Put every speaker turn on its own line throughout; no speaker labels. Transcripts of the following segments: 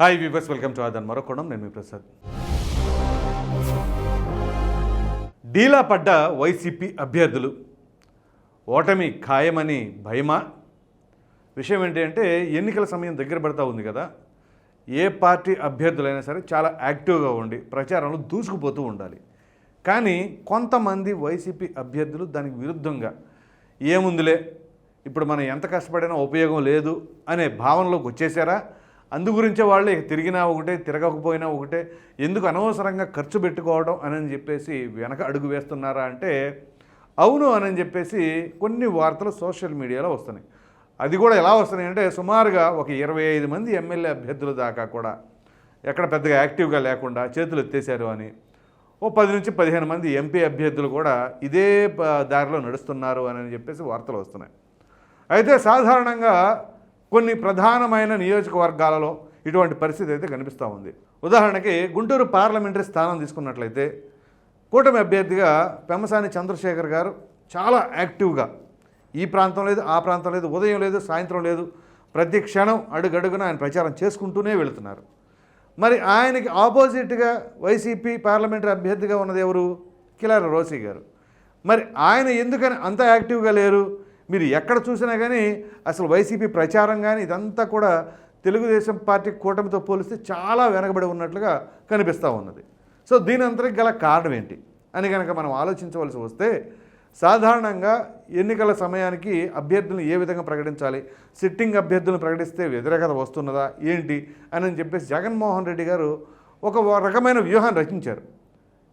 Hi viewers welcome to ఆదన్ మరొకోణం నేను మీ ప్రసాద్ డీలా పడ్డ వైసీపీ అభ్యర్థులు ఓటమి ఖాయమని భయమా విషయం ఏంటి అంటే ఎన్నికల సమయం దగ్గర పడతా ఉంది కదా ఏ పార్టీ అభ్యర్థులైనా సరే చాలా యాక్టివ్గా ఉండి ప్రచారంలో దూసుకుపోతూ ఉండాలి కానీ కొంతమంది వైసీపీ అభ్యర్థులు దానికి విరుద్ధంగా ఏముందిలే ఇప్పుడు మనం ఎంత కష్టపడినా ఉపయోగం లేదు అనే భావనలోకి వచ్చేసారా అందుగురించే వాళ్ళు తిరిగినా ఒకటే తిరగకపోయినా ఒకటే ఎందుకు అనవసరంగా ఖర్చు పెట్టుకోవడం అని చెప్పేసి వెనక అడుగు వేస్తున్నారా అంటే అవును అని చెప్పేసి కొన్ని వార్తలు సోషల్ మీడియాలో వస్తున్నాయి. అది కూడా ఎలా వస్తున్నాయి అంటే సుమారుగా ఒక ఇరవై ఐదు మంది ఎమ్మెల్యే అభ్యర్థుల దాకా కూడా ఎక్కడ పెద్దగా యాక్టివ్గా లేకుండా చేతులు ఎత్తేశారు అని ఓ పది నుంచి పదిహేను మంది ఎంపీ అభ్యర్థులు కూడా ఇదే ప- దారిలో నడుస్తున్నారు అని చెప్పేసి వార్తలు వస్తున్నాయి. అయితే సాధారణంగా కొన్ని ప్రధానమైన నియోజకవర్గాలలో ఇటువంటి పరిస్థితి అయితే కనిపిస్తూ ఉంది. ఉదాహరణకి గుంటూరు పార్లమెంటరీ స్థానం తీసుకున్నట్లయితే కూటమి అభ్యర్థిగా పెమ్మసాని చంద్రశేఖర్ గారు చాలా యాక్టివ్గా ఈ ప్రాంతం లేదు ఆ ప్రాంతం లేదు ఉదయం లేదు సాయంత్రం లేదు ప్రతి క్షణం అడుగడుగున ఆయన ప్రచారం చేసుకుంటూనే వెళుతున్నారు. మరి ఆయనకి ఆపోజిట్గా వైసీపీ పార్లమెంటరీ అభ్యర్థిగా ఉన్నది ఎవరు? కిలార రోసీ గారు. మరి ఆయన ఎందుకని అంత యాక్టివ్గా లేరు? మీరు ఎక్కడ చూసినా కానీ అసలు వైసీపీ ప్రచారం కానీ ఇదంతా కూడా తెలుగుదేశం పార్టీ కూటమితో పోలిస్తే చాలా వెనకబడి ఉన్నట్లుగా కనిపిస్తూ ఉన్నది. సో దీని అంతరికి గల కారణం ఏంటి? అని కనుక మనం ఆలోచించవలసి వస్తే సాధారణంగా ఎన్నికల సమయానికి అభ్యర్థులను ఏ విధంగా ప్రకటించాలి? సిట్టింగ్ అభ్యర్థులను ప్రకటిస్తే వ్యతిరేకత వస్తున్నదా? ఏంటి? అని చెప్పేసి జగన్మోహన్ రెడ్డి గారు ఒక రకమైన వ్యూహాన్ని రచించారు.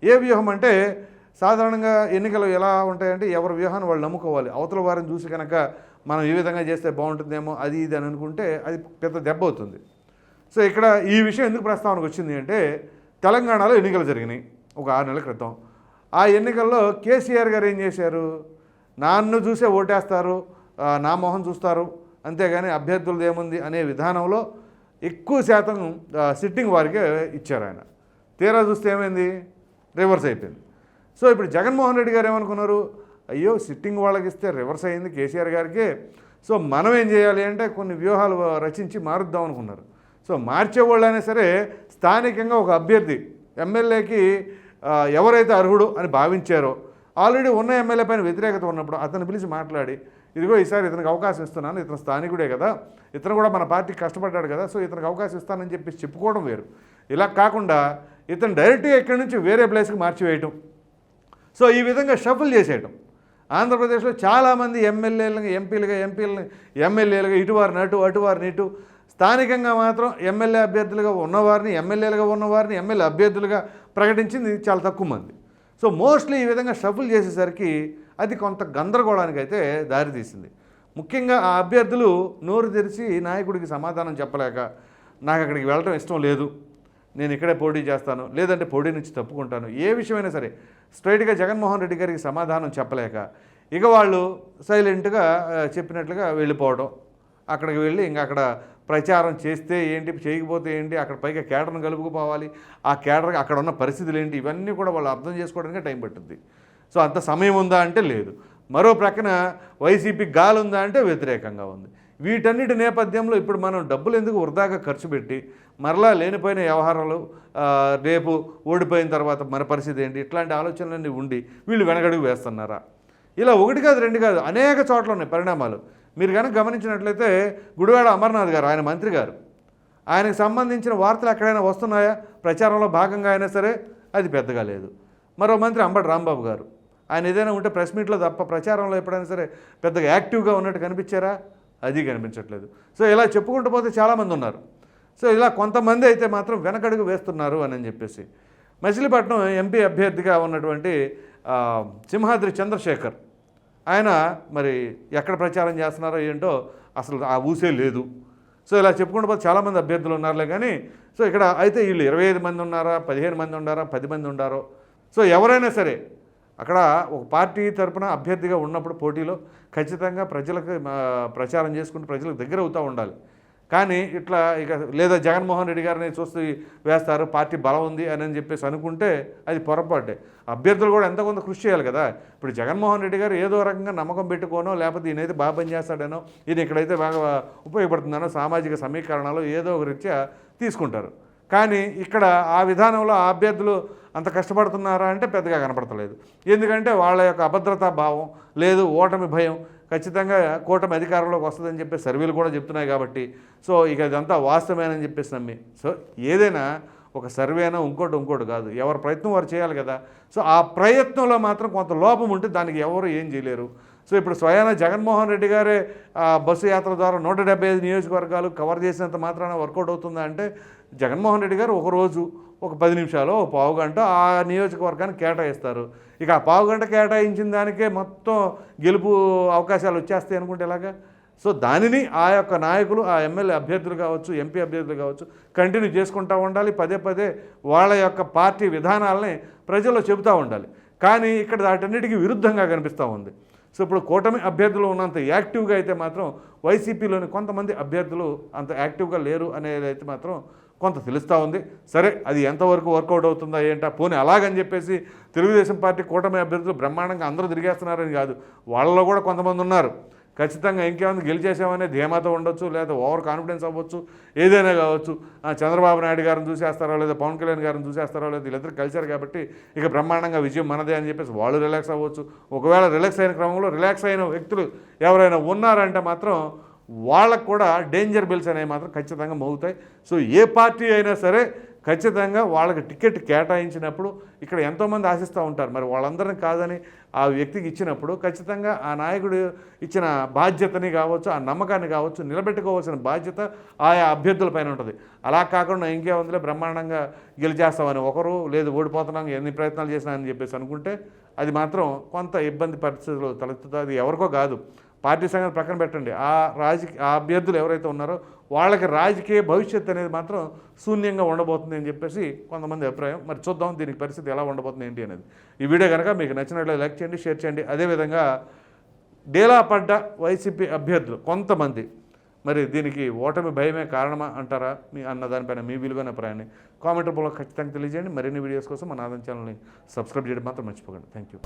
ఏ వ్యూహం అంటే సాధారణంగా ఎన్నికలు ఎలా ఉంటాయంటే ఎవరి వ్యూహాన్ని వాళ్ళు నమ్ముకోవాలి. అవతల వారిని చూసి కనుక మనం ఈ విధంగా చేస్తే బాగుంటుందేమో అది ఇది అని అనుకుంటే అది పెద్ద దెబ్బ అవుతుంది. సో ఇక్కడ ఈ విషయం ఎందుకు ప్రస్తావనకు వచ్చింది అంటే తెలంగాణలో ఎన్నికలు జరిగినాయి ఒక ఆరు నెలల క్రితం. ఆ ఎన్నికల్లో కేసీఆర్ గారు ఏం చేశారు? నాన్ను చూసే ఓటేస్తారు నా మొహం చూస్తారు అంతేగాని అభ్యర్థులది ఏముంది అనే విధానంలో ఎక్కువ శాతం సిట్టింగ్ వారికే ఇచ్చారు ఆయన. తీరా చూస్తే ఏమైంది? రివర్స్ అయిపోయింది. సో ఇప్పుడు జగన్మోహన్ రెడ్డి గారు ఏమనుకున్నారు? అయ్యో సిట్టింగ్ వాళ్ళకి ఇస్తే రివర్స్ అయింది కేసీఆర్ గారికి. సో మనం ఏం చేయాలి అంటే కొన్ని వ్యూహాలు రచించి మారుద్దాం అనుకున్నారు. సో మార్చేవాళ్ళైనా సరే స్థానికంగా ఒక అభ్యర్థి ఎమ్మెల్యేకి ఎవరైతే అర్హుడు అని భావించారో ఆల్రెడీ ఉన్న ఎమ్మెల్యే పైన వ్యతిరేకత ఉన్నప్పుడు అతను పిలిచి మాట్లాడి ఇదిగో ఈసారి ఇతనికి అవకాశం ఇస్తున్నాను ఇతను స్థానికుడే కదా ఇతను కూడా మన పార్టీకి కష్టపడ్డాడు కదా సో ఇతనికి అవకాశం ఇస్తానని చెప్పి చెప్పుకోవడం వేరు. ఇలా కాకుండా ఇతను డైరెక్ట్గా ఇక్కడి నుంచి వేరే ప్లేస్కి మార్చివేయటం. సో ఈ విధంగా షఫుల్ చేసేయటం. ఆంధ్రప్రదేశ్లో చాలామంది ఎమ్మెల్యేలుగా ఎంపీలుగా ఎంపీలుగా ఎమ్మెల్యేలుగా ఇటువారిని అటు అటువారిని ఇటు స్థానికంగా మాత్రం ఎమ్మెల్యే అభ్యర్థులుగా ఉన్నవారిని ఎమ్మెల్యేలుగా ఉన్నవారిని ఎమ్మెల్యే అభ్యర్థులుగా ప్రకటించింది చాలా తక్కువ మంది. సో మోస్ట్లీ ఈ విధంగా షఫుల్ చేసేసరికి అది కొంత గందరగోళానికి అయితే దారితీసింది ముఖ్యంగా ఆ అభ్యర్థులు నోరు తెరిచి నాయకుడికి సమాధానం చెప్పలేక నాకు అక్కడికి వెళ్ళడం ఇష్టం లేదు. నేను ఇక్కడే పోటీ చేస్తాను లేదంటే పోటీ నుంచి తప్పుకుంటాను. ఏ విషయమైనా సరే స్ట్రైట్గా జగన్మోహన్ రెడ్డి గారికి సమాధానం చెప్పలేక ఇక వాళ్ళు సైలెంట్గా చెప్పినట్లుగా వెళ్ళిపోవడం అక్కడికి వెళ్ళి ఇంకా అక్కడ ప్రచారం చేస్తే ఏంటి చేయకపోతే ఏంటి అక్కడ పైగా కేడర్ను కలుపుకుపోవాలి ఆ కేడర్ అక్కడ ఉన్న పరిస్థితులు ఏంటి ఇవన్నీ కూడా వాళ్ళు అర్థం చేసుకోవడానికి టైం పట్టుద్ది సో అంత సమయం ఉందా అంటే లేదు. మరో ప్రక్కన వైసీపీ గాలి ఉందా అంటే వ్యతిరేకంగా ఉంది. వీటన్నిటి నేపథ్యంలో ఇప్పుడు మనం డబ్బులు ఎందుకు వృధాగా ఖర్చు పెట్టి మరలా లేనిపోయిన వ్యవహారాలు రేపు ఓడిపోయిన తర్వాత మన పరిస్థితి ఏంటి? ఇట్లాంటి ఆలోచనలన్నీ ఉండి వీళ్ళు వెనకడుగు వేస్తున్నారా? ఇలా ఒకటి కాదు రెండు కాదు అనేక చోట్ల ఉన్నాయి పరిణామాలు. మీరు కనుక గమనించినట్లయితే గుడివాడ అమర్నాథ్ గారు ఆయన మంత్రి గారు ఆయనకు సంబంధించిన వార్తలు ఎక్కడైనా వస్తున్నాయా? ప్రచారంలో భాగంగా అయినా సరే అది పెద్దగా లేదు. మరో మంత్రి అంబటి రాంబాబు గారు ఆయన ఏదైనా ఉంటే ప్రెస్ మీట్లో తప్ప ప్రచారంలో ఎప్పుడైనా సరే పెద్దగా యాక్టివ్గా ఉన్నట్టు కనిపించారా? అది కనిపించట్లేదు. సో ఇలా చెప్పుకుంటూ పోతే చాలామంది ఉన్నారు. సో ఇలా కొంతమంది అయితే మాత్రం వెనకడుగు వేస్తున్నారు అని చెప్పేసి. మచిలీపట్నం ఎంపీ అభ్యర్థిగా ఉన్నటువంటి సింహాద్రి చంద్రశేఖర్. ఆయన మరి ఎక్కడ ప్రచారం చేస్తున్నారో ఏంటో అసలు ఆ ఊసే లేదు. సో ఇలా చెప్పుకుంటూ పోతే చాలామంది అభ్యర్థులు ఉన్నారులే కానీ సో ఇక్కడ అయితే వీళ్ళు ఇరవై ఐదు మంది ఉన్నారా పదిహేను మంది ఉన్నారా పది మంది ఉండారో. సో ఎవరైనా సరే అక్కడ ఒక పార్టీ తరపున అభ్యర్థిగా ఉన్నప్పుడు పోటీలో ఖచ్చితంగా ప్రజలకు ప్రచారం చేసుకుంటూ ప్రజలకు దగ్గర అవుతూ ఉండాలి. కానీ ఇట్లా ఇక లేదా జగన్మోహన్ రెడ్డి గారిని చూస్తూ వేస్తారు పార్టీ బలం ఉంది అని అని చెప్పేసి అనుకుంటే అది పొరపాటే. అభ్యర్థులు కూడా ఎంత కొంత కృషి చేయాలి కదా. ఇప్పుడు జగన్మోహన్ రెడ్డి గారు ఏదో రకంగా నమ్మకం పెట్టుకోనో లేకపోతే ఈయనైతే బాగా పనిచేస్తాడనో ఈయన ఇక్కడైతే బాగా ఉపయోగపడుతుందనో సామాజిక సమీకరణలో ఏదో ఒక రీత్యా తీసుకుంటారు. కానీ ఇక్కడ ఆ విధానంలో ఆ అభ్యర్థులు అంత కష్టపడుతున్నారా అంటే పెద్దగా కనపడతలేదు. ఎందుకంటే వాళ్ళ యొక్క అభద్రతా భావం లేదు ఓటమి భయం. ఖచ్చితంగా కూటమి అధికారంలోకి వస్తుందని చెప్పి సర్వేలు కూడా చెప్తున్నాయి కాబట్టి. సో ఇక ఇదంతా వాస్తవమేనని చెప్పేసి నమ్మి. సో ఏదైనా ఒక సర్వేనా ఇంకోటి ఇంకోటి కాదు. ఎవరి ప్రయత్నం వారు చేయాలి కదా. సో ఆ ప్రయత్నంలో మాత్రం కొంత లోపం ఉంటే దానికి ఎవరు ఏం చేయలేరు. సో ఇప్పుడు స్వయాన జగన్మోహన్ రెడ్డి గారే ఆ బస్సు యాత్ర ద్వారా నూట డెబ్బై ఐదు నియోజకవర్గాలు కవర్ చేసినంత మాత్రాన వర్కౌట్ అవుతుందా అంటే జగన్మోహన్ రెడ్డి గారు ఒకరోజు ఒక పది నిమిషాలు ఒక పావు గంట ఆ నియోజకవర్గాన్ని కేటాయిస్తారు. ఇక ఆ పావు గంట కేటాయించిన దానికే మొత్తం గెలుపు అవకాశాలు వచ్చేస్తాయి అనుకుంటే ఎలాగా? సో దానిని ఆ యొక్క నాయకులు ఆ ఎమ్మెల్యే అభ్యర్థులు కావచ్చు ఎంపీ అభ్యర్థులు కావచ్చు కంటిన్యూ చేసుకుంటూ ఉండాలి. పదే పదే వాళ్ళ యొక్క పార్టీ విధానాలని ప్రజల్లో చెబుతూ ఉండాలి. కానీ ఇక్కడ వాటన్నిటికీ విరుద్ధంగా కనిపిస్తూ ఉంది. సో ఇప్పుడు కూటమి అభ్యర్థులు ఉన్నంత యాక్టివ్గా అయితే మాత్రం వైసీపీలోని కొంతమంది అభ్యర్థులు అంత యాక్టివ్గా లేరు అనేది అయితే మాత్రం కొంత తెలుస్తూ ఉంది. సరే అది ఎంతవరకు వర్కౌట్ అవుతుందా ఏంటా? పోనీ అలాగని చెప్పేసి తెలుగుదేశం పార్టీ కూటమి అభ్యర్థులు బ్రహ్మాండంగా అందరూ తిరిగేస్తున్నారని కాదు. వాళ్ళలో కూడా కొంతమంది ఉన్నారు. ఖచ్చితంగా ఇంకేమైనా గెలిచేసామనే ధీమాతో ఉండొచ్చు లేదా ఓవర్ కాన్ఫిడెన్స్ అవ్వచ్చు ఏదైనా కావచ్చు. ఆ, చంద్రబాబు నాయుడు గారిని చూసేస్తారో లేదా పవన్ కళ్యాణ్ గారిని చూసేస్తారో లేదా వీళ్ళిద్దరు కలిశారు కాబట్టి ఇక బ్రహ్మాండంగా విజయం మనదే అని చెప్పేసి వాళ్ళు రిలాక్స్ అవ్వచ్చు. ఒకవేళ రిలాక్స్ అయిన క్రమంలో రిలాక్స్ అయిన వ్యక్తులు ఎవరైనా ఉన్నారంటే మాత్రం వాళ్ళకు కూడా డేంజర్ బిల్స్ అనేవి మాత్రం ఖచ్చితంగా మోగుతాయి. సో ఏ పార్టీ అయినా సరే ఖచ్చితంగా వాళ్ళకి టికెట్ కేటాయించినప్పుడు ఇక్కడ ఎంతోమంది ఆశిస్తూ ఉంటారు. మరి వాళ్ళందరిని కాదని ఆ వ్యక్తికి ఇచ్చినప్పుడు ఖచ్చితంగా ఆ నాయకుడు ఇచ్చిన బాధ్యతని కావచ్చు ఆ నమ్మకాన్ని కావచ్చు నిలబెట్టుకోవాల్సిన బాధ్యత ఆయా అభ్యర్థుల పైన ఉంటుంది. అలా కాకుండా ఇంకేముందిలే బ్రహ్మాండంగా గెలిచేస్తామని ఒకరు లేదు ఓడిపోతున్నాం ఎన్ని ప్రయత్నాలు చేసినా అని చెప్పేసి అనుకుంటే అది మాత్రం కొంత ఇబ్బంది పరిస్థితులు తలెత్తుతుంది అది ఎవరికో కాదు. పార్టీ సంఘం ప్రక్కన పెట్టండి. ఆ రాజకీయ ఆ అభ్యర్థులు ఎవరైతే ఉన్నారో వాళ్ళకి రాజకీయ భవిష్యత్తు అనేది మాత్రం శూన్యంగా ఉండబోతుంది అని చెప్పేసి కొంతమంది అభిప్రాయం. మరి చూద్దాం దీనికి పరిస్థితి ఎలా ఉండబోతుంది ఏంటి అనేది. ఈ వీడియో కనుక మీకు నచ్చినట్లు లైక్ చేయండి షేర్ చేయండి. అదేవిధంగా డేలా పడ్డ వైసీపీ అభ్యర్థులు కొంతమంది మరి దీనికి ఓటమి భయమే కారణమా అంటారా? మీ అన్న దానిపైన మీ విలువైన అభిప్రాయాన్ని కామెంట్ రూపంలో ఖచ్చితంగా తెలియజేయండి. మరిన్ని వీడియోస్ కోసం మన ఆదాయం ఛానల్ని సబ్స్క్రైబ్ చేయడం మాత్రం మర్చిపోకండి. Thank you